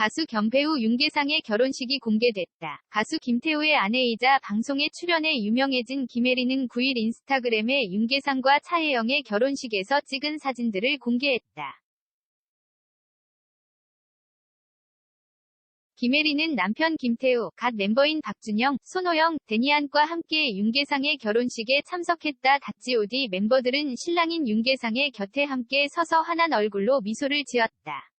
가수 겸 배우 윤계상의 결혼식이 공개됐다. 가수 김태우의 아내이자 방송에 출연해 유명해진 김혜리는 9일 인스타그램에 윤계상과 차혜영의 결혼식에서 찍은 사진들을 공개했다. 김혜리는 남편 김태우, 갓 멤버인 박준영, 손호영, 데니안과 함께 윤계상의 결혼식에 참석했다. 닷지오디 멤버들은 신랑인 윤계상의 곁에 함께 서서 환한 얼굴로 미소를 지었다.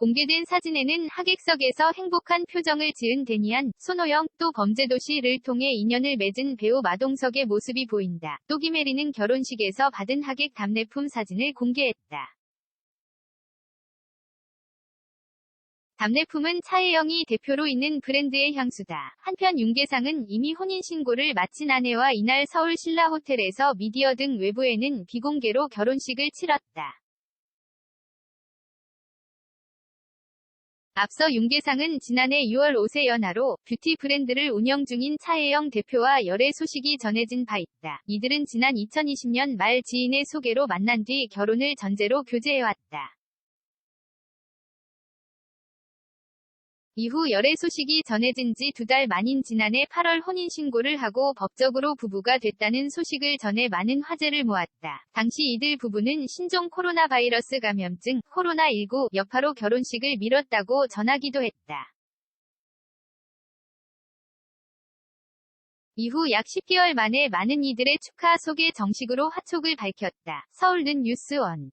공개된 사진에는 하객석에서 행복한 표정을 지은 데니안, 손호영, 또 범죄도시를 통해 인연을 맺은 배우 마동석의 모습이 보인다. 또 김혜리는 결혼식에서 받은 하객 답례품 사진을 공개했다. 답례품은 차혜영이 대표로 있는 브랜드의 향수다. 한편 윤계상은 이미 혼인신고를 마친 아내와 이날 서울 신라 호텔에서 미디어 등 외부에는 비공개로 결혼식을 치렀다. 앞서 윤계상은 지난해 6월 5세 연하로 뷰티 브랜드를 운영 중인 차혜영 대표와 열애 소식이 전해진 바 있다. 이들은 지난 2020년 말 지인의 소개로 만난 뒤 결혼을 전제로 교제해왔다. 이후 열애 소식이 전해진 지 두 달 만인 지난해 8월 혼인신고를 하고 법적으로 부부가 됐다는 소식을 전해 많은 화제를 모았다. 당시 이들 부부는 신종 코로나 바이러스 감염증 코로나19 여파로 결혼식을 미뤘다고 전하기도 했다. 이후 약 10개월 만에 많은 이들의 축하 속에 정식으로 화촉을 밝혔다. 서울는 뉴스원